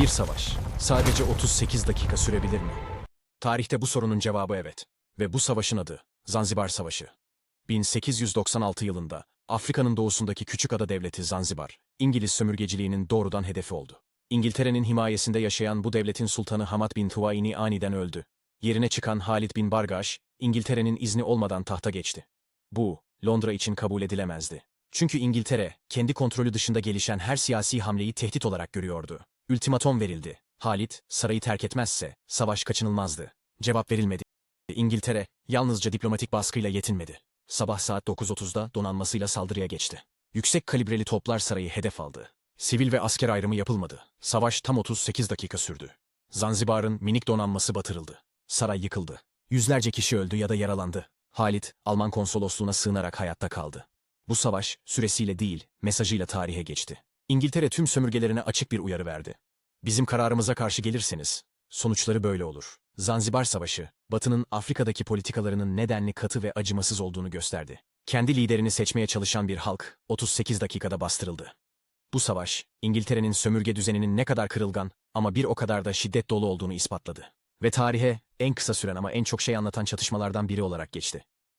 Bir savaş sadece 38 dakika sürebilir mi? Tarihte bu sorunun cevabı evet. Ve bu savaşın adı Zanzibar Savaşı. 1896 yılında Afrika'nın doğusundaki küçük ada devleti Zanzibar, İngiliz sömürgeciliğinin doğrudan hedefi oldu. İngiltere'nin himayesinde yaşayan bu devletin sultanı Hamad bin Tuvaini aniden öldü. Yerine çıkan Halid bin Bargaş, İngiltere'nin izni olmadan tahta geçti. Bu, Londra için kabul edilemezdi. Çünkü İngiltere, kendi kontrolü dışında gelişen her siyasi hamleyi tehdit olarak görüyordu. Ultimatom verildi. Halit, sarayı terk etmezse, savaş kaçınılmazdı. Cevap verilmedi. İngiltere, yalnızca diplomatik baskıyla yetinmedi. Sabah saat 9.30'da donanmasıyla saldırıya geçti. Yüksek kalibreli toplar sarayı hedef aldı. Sivil ve asker ayrımı yapılmadı. Savaş tam 38 dakika sürdü. Zanzibar'ın minik donanması batırıldı. Saray yıkıldı. Yüzlerce kişi öldü ya da yaralandı. Halit, Alman konsolosluğuna sığınarak hayatta kaldı. Bu savaş, süresiyle değil, mesajıyla tarihe geçti. İngiltere tüm sömürgelerine açık bir uyarı verdi. Bizim kararımıza karşı gelirseniz, sonuçları böyle olur. Zanzibar Savaşı, Batı'nın Afrika'daki politikalarının nedenli katı ve acımasız olduğunu gösterdi. Kendi liderini seçmeye çalışan bir halk, 38 dakikada bastırıldı. Bu savaş, İngiltere'nin sömürge düzeninin ne kadar kırılgan ama bir o kadar da şiddet dolu olduğunu ispatladı. Ve tarihe en kısa süren ama en çok şey anlatan çatışmalardan biri olarak geçti.